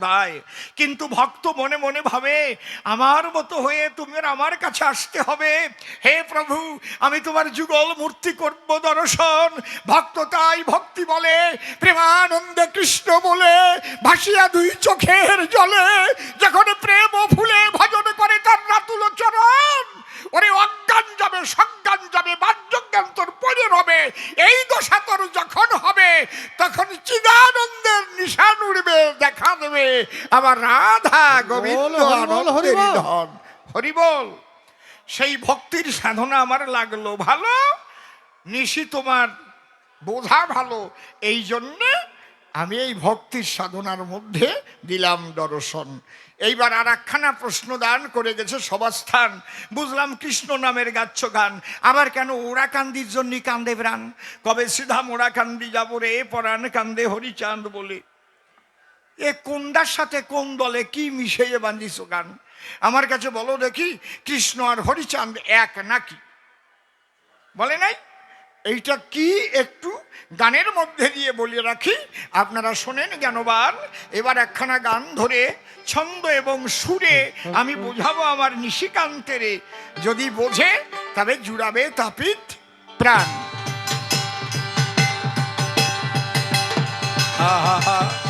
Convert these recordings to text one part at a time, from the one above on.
তাই। কিন্তু ভক্ত মনে মনে ভাবে, আমার মতো হয়ে তুমি আমার কাছে আসতে হবে। হে প্রভু, আমি তোমার যুগল মূর্তি করব দর্শন। ভক্ত তাই ভক্তি বলে, প্রেমানন্দে কৃষ্ণ বলে, ভাসিয়া দুই চোখের জলে, যখন প্রেম ফুলে ভজন করে তার রাতুল চরণ। ওরে অজ্ঞান যাবে সজ্ঞান যাবে বাহ্যজ্ঞান তোর পরে রবে এই দশা তোর যখন হবে তখন চিদানন্দের নিশান উড়বে দেখা দেবে। আবার রাধা গোবিন্দ। ধন হরি বল সেই ভক্তির সাধনা আমার লাগল ভালো নিশি তোমার বোঝা ভালো। এই জন্যে আমি এই ভক্তির সাধনার মধ্যে দিলাম দর্শন। এইবার আর একখানা প্রশ্ন দান করে গেছে সবাস্থান বুঝলাম কৃষ্ণ নামের গাচ্ছ গান। আবার কেন ওরাকান্দির জন্য কান্দে প্রাণ? কবে সিধা মোড়াকান্দি যাব রে, পরাণ কান্দে হরিচাঁদ বলে। এ কোনদার সাথে কোন দলে কি মিশিয়ে বান্ধিস গান? আমার কাছে বলো দেখি, কৃষ্ণ আর হরিচাঁদ এক নাকি? বলে নাই? এইটা কি একটু গানের মধ্যে দিয়ে বলে রাখি? আপনারা শোনেন জ্ঞানবান, এবার একখানা গান ধরে, ছন্দ এবং সুরে আমি বোঝাবো আমার নিশিকান্তের যদি বোঝে, তবে জুড়াবে তাপিত প্রাণ। হা হা হরে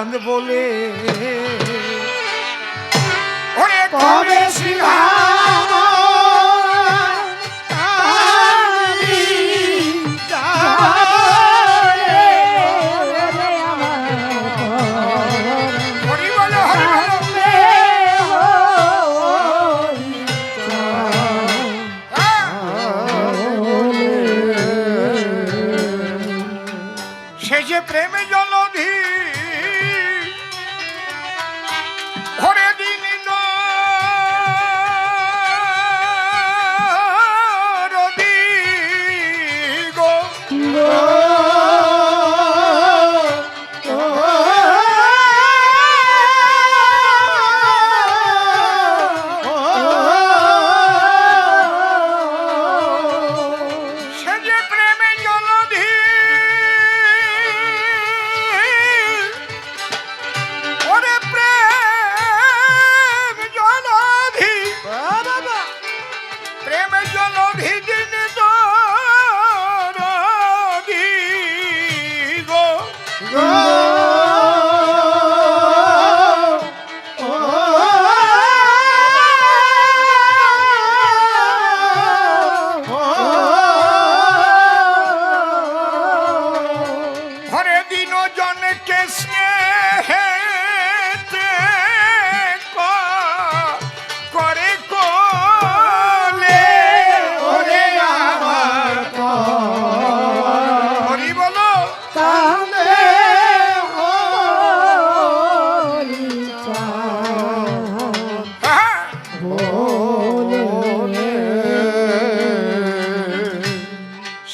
হরিচাঁদ বলে। ওরে কবে সিংহা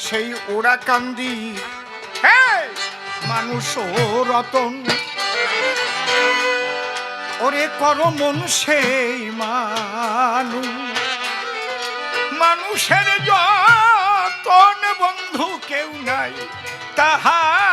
সেই ওরা কান্দি। মানুষ রতন। ওরে কর মন সেই মানু। মানুষের যতন বন্ধু কেউ নাই, তাহারি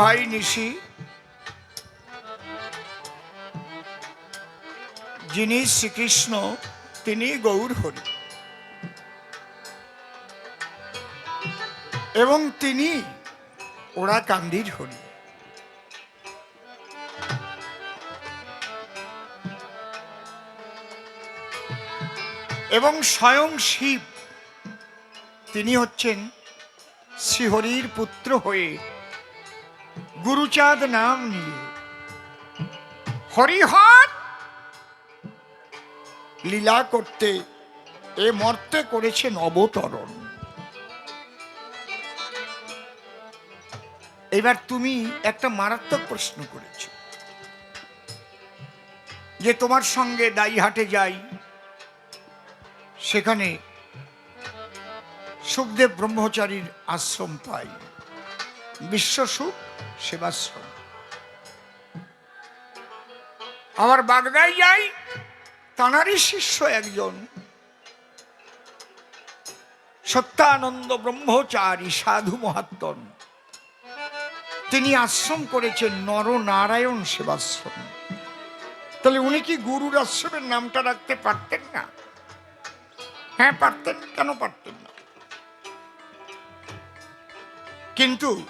ভাই নিশি, যিনি শ্রীকৃষ্ণ, তিনি গৌর হরি এবং তিনি ওরা কান্দির হরি এবং স্বয়ং শিব, তিনি হচ্ছেন শ্রীহরির পুত্র হয়ে গুরুচাঁদ নাম নিয়ে। হরিহর! লীলা করতে এ মর্তে করেছেন অবতরণ এবার তুমি একটা মারাত্মক প্রশ্ন করেছ। যে তোমার সঙ্গে দাইহাটে যাই, সেখানে সুখদেব ব্রহ্মচারীর আশ্রম পাই। বিশ্বসুখ সেবাশ্রম। আবার বাগদায় যাই তাঁরই শিষ্য একজন। সত্যানন্দ ব্রহ্মচারী সাধু মহাত্মন। তিনি আশ্রম করেছেন নরনারায়ণ সেবাশ্রম। তাহলে উনি কি গুরুর আশ্রমের নামটা রাখতে পারতেন না? হ্যাঁ পারতেন। কেন পারতেন না? কিন্তু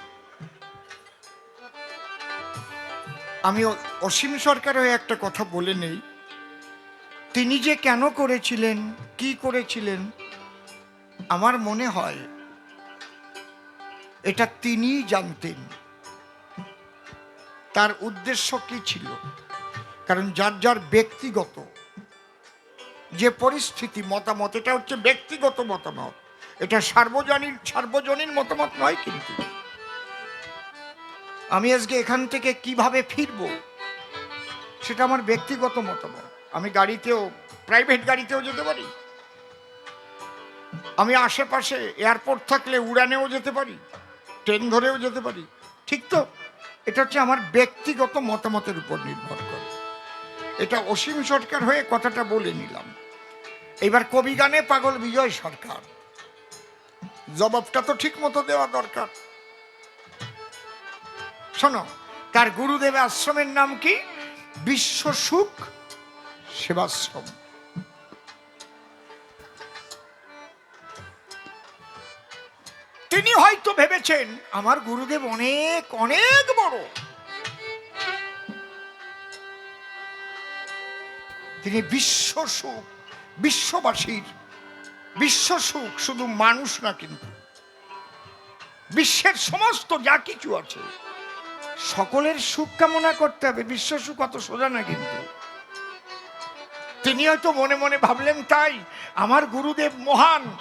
আমি অসীম সরকার হয়ে একটা কথা বলে নেই। তিনি যে কেন করেছিলেন, কি করেছিলেন, আমার মনে হয় এটা তিনিই জানতেন। তার উদ্দেশ্য কি ছিল? কারণ যার যার ব্যক্তিগত যে পরিস্থিতি, মতামত, এটা হচ্ছে ব্যক্তিগত মতামত। এটা সার্বজনীন সার্বজনীন মতামত নয় কিন্তু। আমি আজকে এখান থেকে কীভাবে ফিরব, সেটা আমার ব্যক্তিগত মতামত। আমি গাড়িতেও প্রাইভেট গাড়িতেও যেতে পারি। আমি আশেপাশে এয়ারপোর্ট থাকলে উড়ানেও যেতে পারি ট্রেন ধরেও যেতে পারি। ঠিক তো? এটা হচ্ছে আমার ব্যক্তিগত মতামতের উপর নির্ভর করে। এটা অসীম সরকার হয়ে কথাটা বলে নিলাম। এবার কবি গানে পাগল বিজয় সরকার। জবাবটা তো ঠিক মতো দেওয়া দরকার। শোনো, তার গুরুদেব আশ্রমের নাম কি? বিশ্ব সুখ সেবাশ্রম। তিনি হয়তো ভেবেছেন, আমার গুরুদেব অনেক অনেক বড়। তিনি বিশ্ব সুখ, বিশ্ববাসীর, বিশ্ব সুখ শুধু মানুষ না কিন্তু বিশ্বের সমস্ত যা কিছু আছে সকলের সুখ কামনা করতে হবে। বিশ্ব সুখ অত সোজা না কিন্তু। তিনি হয়তো মনে মনে ভাবলেন, তাই আমার গুরুদেব মহান,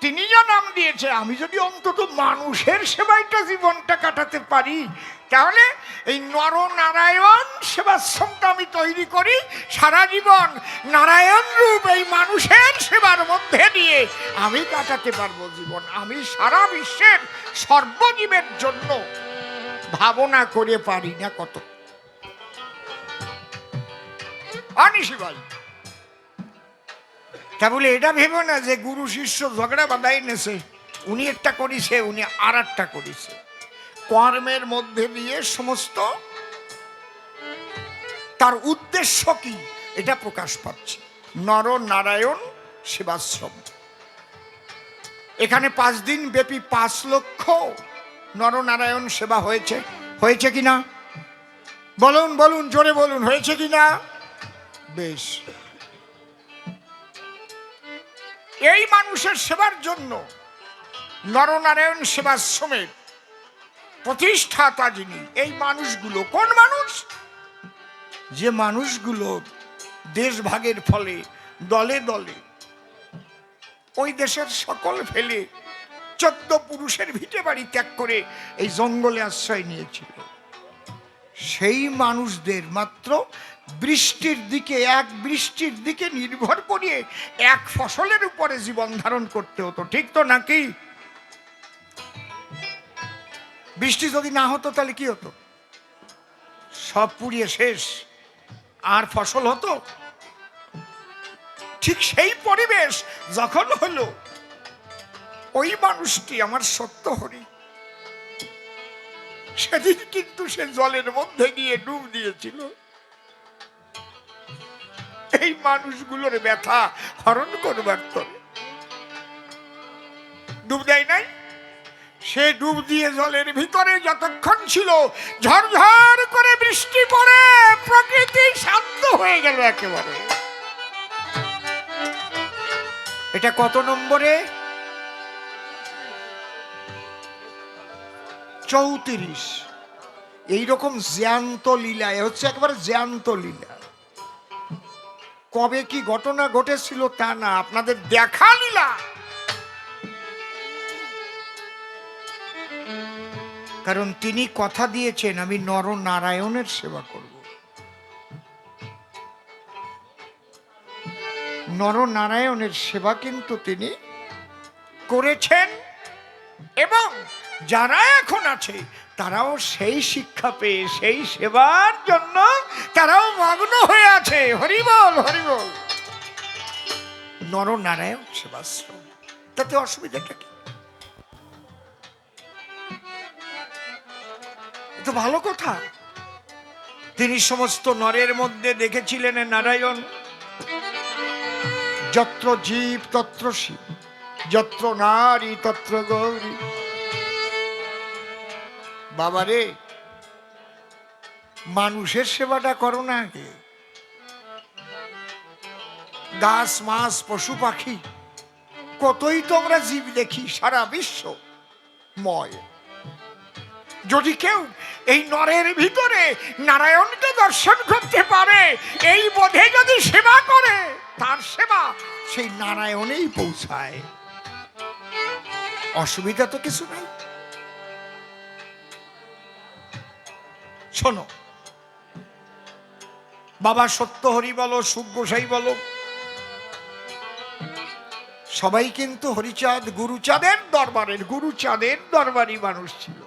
তিনি যা নাম দিয়েছে, আমি যদি অন্তত মানুষের সেবাইটা জীবনটা কাটাতে পারি, তাহলে এই নর নারায়ণ সেবাশ্রমটা আমি তৈরি করি সারা জীবন। নারায়ণ রূপ এই মানুষের সেবার মধ্যে দিয়ে আমি কাটাতে পারব জীবন। আমি সারা বিশ্বের সর্বজীবের জন্য ভাবনা করে পারি না কত। তা বলে এটা ভেবো না যে গুরু শিষ্য ঝগড়া বাঁধাই নেছে, উনি একটা করিছে, উনি আর একটা করিছে। কর্মের মধ্যে দিয়ে সমস্ত, তার উদ্দেশ্য কি এটা প্রকাশ পাচ্ছে। নর নারায়ণ সেবাশ্রম। এখানে পাঁচ দিন ব্যাপী পাঁচ লক্ষ নরনারায়ণ সেবা হয়েছে। হয়েছে কি না? বলুন বলুন, জোরে বলুন, হয়েছে কি না? বেশ। এই মানুষের সেবার জন্য নরনারায়ণ সেবাশ্রমের প্রতিষ্ঠাতা যিনি, এই মানুষগুলো কোন মানুষ? যে মানুষগুলো দেশ ভাগের ফলে, দলে দলে ওই দেশের সকল ফেলে চোদ্দ পুরুষের ভিটে বাড়ি ত্যাগ করে এই জঙ্গলে আশ্রয় নিয়েছিল। সেই মানুষদের মাত্র বৃষ্টির দিকে, এক বৃষ্টির দিকে নির্ভর করিয়ে এক ফসলের উপরে জীবন ধারণ করতে হতো। ঠিক তো নাকি? বৃষ্টি যদি না হতো তাহলে কি হতো? সব পুড়িয়ে শেষ। আর ফসল হতো? ঠিক সেই পরিবেশ যখন হলো ওই মানুষটি আমার সত্য হরি। সেদিন কিন্তু সে জলের মধ্যে গিয়ে ডুব দিয়েছিল। এই মানুষগুলোর ব্যথা হরণ করবার তরে। ডুব দেয় নাই? সে ডুব দিয়ে জলের ভিতরে যতক্ষণ ছিল ঝরঝর করে বৃষ্টি পড়ে, প্রকৃতি শান্ত হয়ে গেল একেবারে। এটা কত নম্বরে? চৌত্রিশ। এইরকম জ্যান্ত লীলা, এ হচ্ছে একবার জ্যান্ত লীলা। কবে কি ঘটনা ঘটেছিল তা না, আপনাদের দেখা লীলা। কারণ তিনি কথা দিয়েছেন, আমি নর নারায়ণের সেবা করব। নর নারায়ণের সেবা কিন্তু তিনি করেছেন এবং যারা এখন আছে, তারাও সেই শিক্ষা পেয়ে, সেই সেবার জন্য তারাও মগ্ন হয়ে আছে। হরিবল হরিবল। নরনারায়ণ সেবাশ্রম। তাতে অসুবিধাটা কি? তো ভালো কথা। তিনি সমস্ত নরের মধ্যে দেখেছিলেন নারায়ণ। যত্র জীব, তত্র শিব, যত্র নারী, তত্র গৌরী। বাবারে, মানুষের সেবাটা করো না আগে। গাছ, মাছ, পশু, পাখি, কতই তো আমরা জীব দেখি সারা বিশ্ব ময়। যদি কেউ এই নরের ভিতরে নারায়ণকে দর্শন করতে পারে, এই বোধে যদি সেবা করে, তার সেবা সেই নারায়ণেই পৌঁছায়। অসুবিধা তো কিছু নাই। শোনো। বাবা সত্যহরি বলো সুজ্ঞসাই বলো। সবাই কিন্তু হরিচাঁদ, গুরুচাঁদের দরবারের, গুরুচাঁদের দরবারি মানুষ ছিল।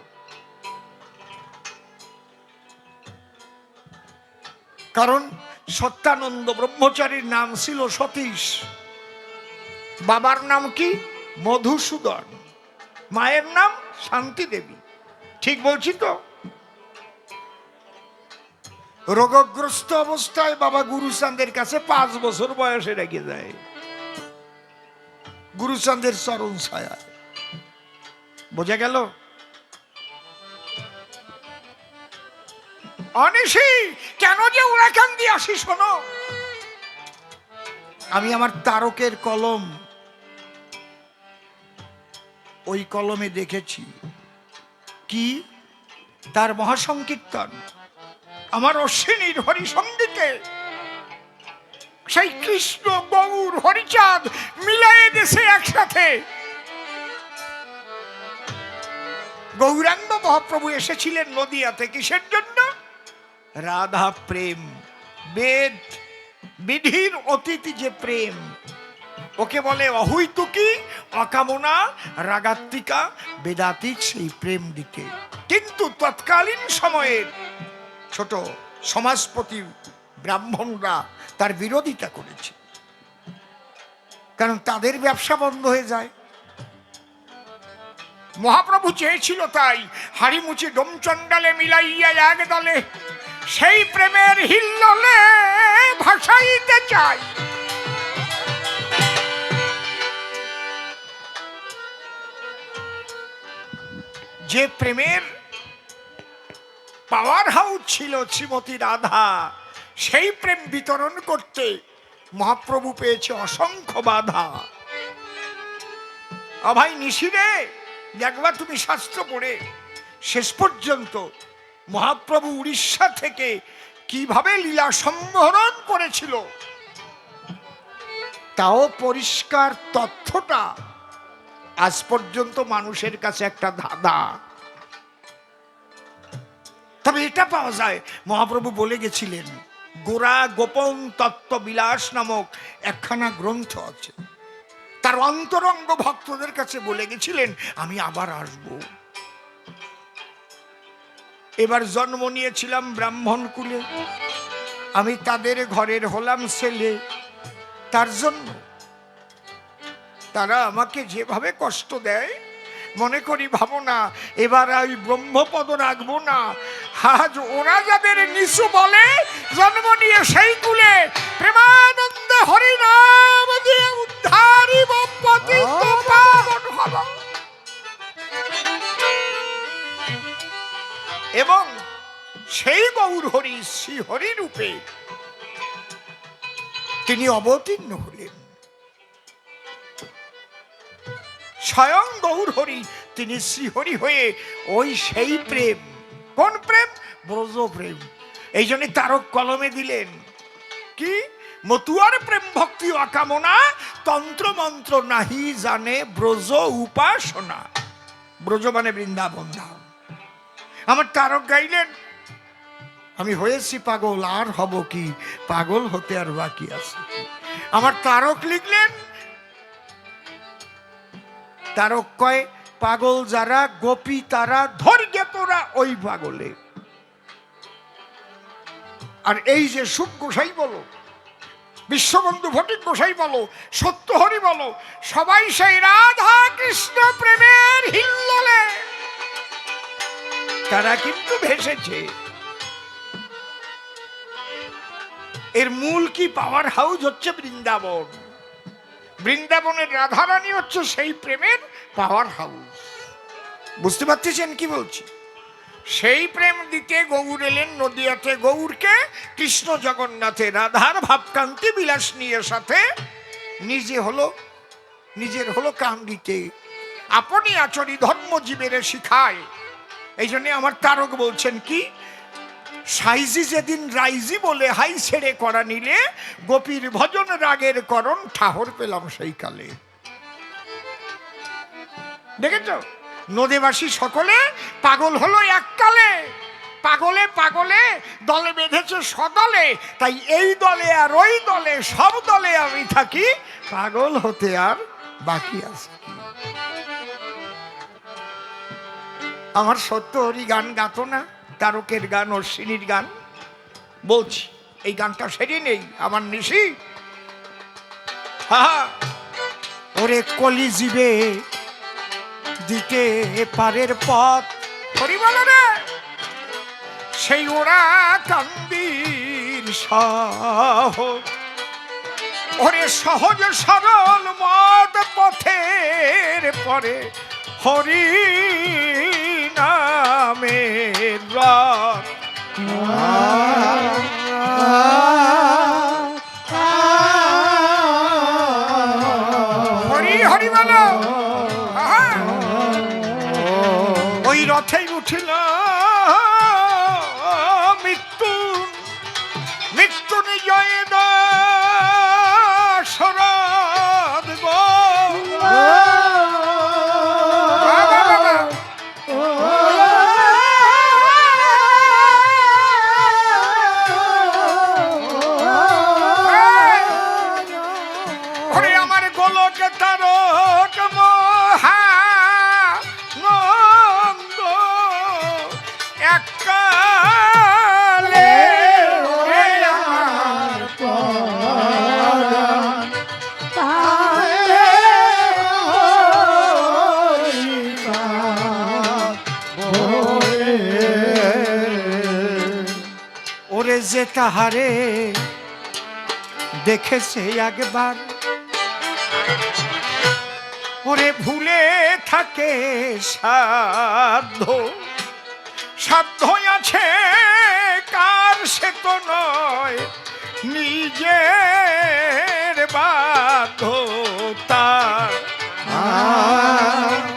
কারণ সত্যানন্দ ব্রহ্মচারীর নাম ছিল সতীশ। বাবার নাম কি? মধুসূদন। মায়ের নাম শান্তি দেবী ঠিক বলছি তো? রোগগ্রস্ত অবস্থায় বাবা গুরুচাঁদের কাছে পাঁচ বছর বয়সে রেখে যায়। গুরুচাঁদের চরণ ছায়া। বোঝা গেল? অনিশি, কেন যে উড়াকান দিয়ে আসি শোনো। আমি আমার তারকের কলম, ওই কলমে দেখেছি। কি? তার মহাসংকীর্তন। আমার অশ্বিনীর হরিসঙ্গীতে সেই কৃষ্ণ গৌর হরিচাঁদ মিলাই দেশে একসাথে। গৌরাঙ্গ মহাপ্রভু এসেছিলেন নদিয়াতে কিসের জন্য। রাধা প্রেম, বেদ, বিধির অতিথি যে প্রেম, ওকে বলে অহৈতুকি অকামনা, রাগাত্মিকা, বেদাতিক সেই প্রেম দিতে কিন্তু তৎকালীন সময়ের ছোট সমাজপতি ব্রাহ্মণরা তার বিরোধিতা করেছে। কারণ তাদের ব্যবসা বন্ধ হয়ে যায়। মহাপ্রভু চেয়েছিল তাই হাড়িমুচি ডোমচন্ডালে মিলাইয়া এক দলে সেই প্রেমের হিল্লোলে ভাসাইতে চাই। যে প্রেমের পাওয়ার হাউস ছিল শ্রীমতী রাধা। সেই প্রেম বিতরণ করতে মহাপ্রভু পেয়েছে অসংখ্য বাধা। অভাই নিশিরে একবার তুমি শাস্ত্র পড়ে, শেষ পর্যন্ত মহাপ্রভু উড়িষ্যা থেকে কীভাবে লীলা সম্বরণ করেছিল, তাও পরিষ্কার তথ্যটা আজ পর্যন্ত মানুষের কাছে একটা ধাঁধা। তবে এটা পাওয়া যায়। মহাপ্রভু বলে গেছিলেন, গোরা গোপন তত্ত্ব বিলাস নামক একখানা গ্রন্থ আছে। তার অন্তরঙ্গ ভক্তদের কাছে বলে গেছিলেন, আমি আবার আসব। এবার জন্ম নিয়েছিলাম ব্রাহ্মণ কুলে। আমি তাদের ঘরের হলাম ছেলে। তার জন্য তারা আমাকে যেভাবে কষ্ট দেয়, মনে করি ভাবো না এবার ওই ব্রহ্মপদ রাখব না। আজ ওরা যাদের নিচু বলে জন্ম নিয়ে সেই কুলে প্রেমানন্দ হরিনাম দিয়ে উদ্ধারিব পতিত পাবন হব। এবং সেই গৌর হরি শ্রী হরি রূপে তিনি অবতীর্ণ হলেন স্বয়ং গৌর হরি তিনি শ্রীহরি হয়ে ওই সেই প্রেম কোন প্রেম? ব্রজ প্রেম। এই জন্য তারক কলমে দিলেন। কি? মতুয়ার প্রেম ভক্তি অকামনা, তন্ত্র মন্ত্র নাহি জানে ব্রজ উপাসনা। ব্রজ মানে বৃন্দাবন। ধাম আমার তারক গাইলেন, আমি হয়েছি পাগল, আর হব কি? পাগল হতে আর বাকি আছে। আমার তারক লিখলেন, তারক কয়, পাগল যারা, গোপী তারা তোরা ওই পাগলে। আর এই যে সুখ গোসাই বলো, বিশ্ববন্ধু ভটিক গোসাই বলো, সত্যহরি বলো, সবাই সেই রাধা কৃষ্ণ প্রেমের হিল্লোলে। তারা কিন্তু ভেসেছে। এর মূল কি পাওয়ার হাউস হচ্ছে বৃন্দাবন? বৃন্দাবনের রাধারানী হচ্ছে সেই প্রেমের পাওয়ার হাউস বুঝতে পারতেছেন কি বলছি? সেই প্রেম দিতে গৌর এলেন নদিয়াতে গৌরকে, কৃষ্ণ জগন্নাথে রাধার ভাবকান্তি বিলাস নিয়ে সাথে। নিজে হলো, নিজের হলো কান্দিতে। আপনি আচরি ধর্মজীবের শিখায়। এই জন্য আমার তারক বলছেন কি, সাইজি যেদিন রাইজি বলে হাই ছেড়ে করা নিলে, গোপীর ভজন রাগের করণ ঠাহর পেলাম সেই কালে। দেখেছ? নদীবাসী সকলে পাগল হলো এককালে। পাগলে পাগলে দলে বেঁধেছে সদলে। তাই এই দলে আর ওই দলে, সব দলে আমি থাকি, পাগল হতে আর বাকি আছে আমার সত্য হরি গান গাতো না, তারকের গান, অশ্বিনীর গান। বলছি, এই গানটা সেরে নেই, আমার নিশি। হা। ওরে কলি জীবে দিতে পারের পথ। হরি বলো রে। সেই ওরা কান্দির সাহ। ওরে সহজ সরল মত পথের পরে হরি নামের রাত তাহারে দেখেছে একবার। ওরে ভুলে থাকে সাধ্য সাধ্য আছে, কার সে তো নয়, নিজের বাধ্যতা। কাটা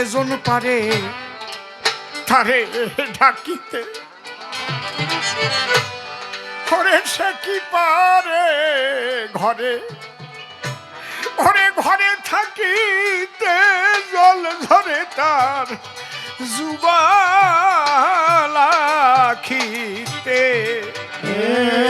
যেজন পারে তারে ঢাকিতে ওরে সে কি পারে ঘরে? ঘরে ঘরে থাকিতে জল ধরে তার যুবালাখিতে ওরে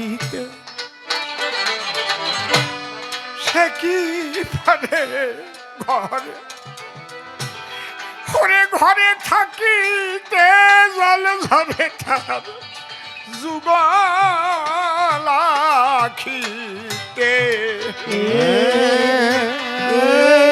ডাকিতে সে কি পারে ঘরে? ওরে ঘরে থাকিতে জল ঝরে তার যুগলাখিতে ঘরে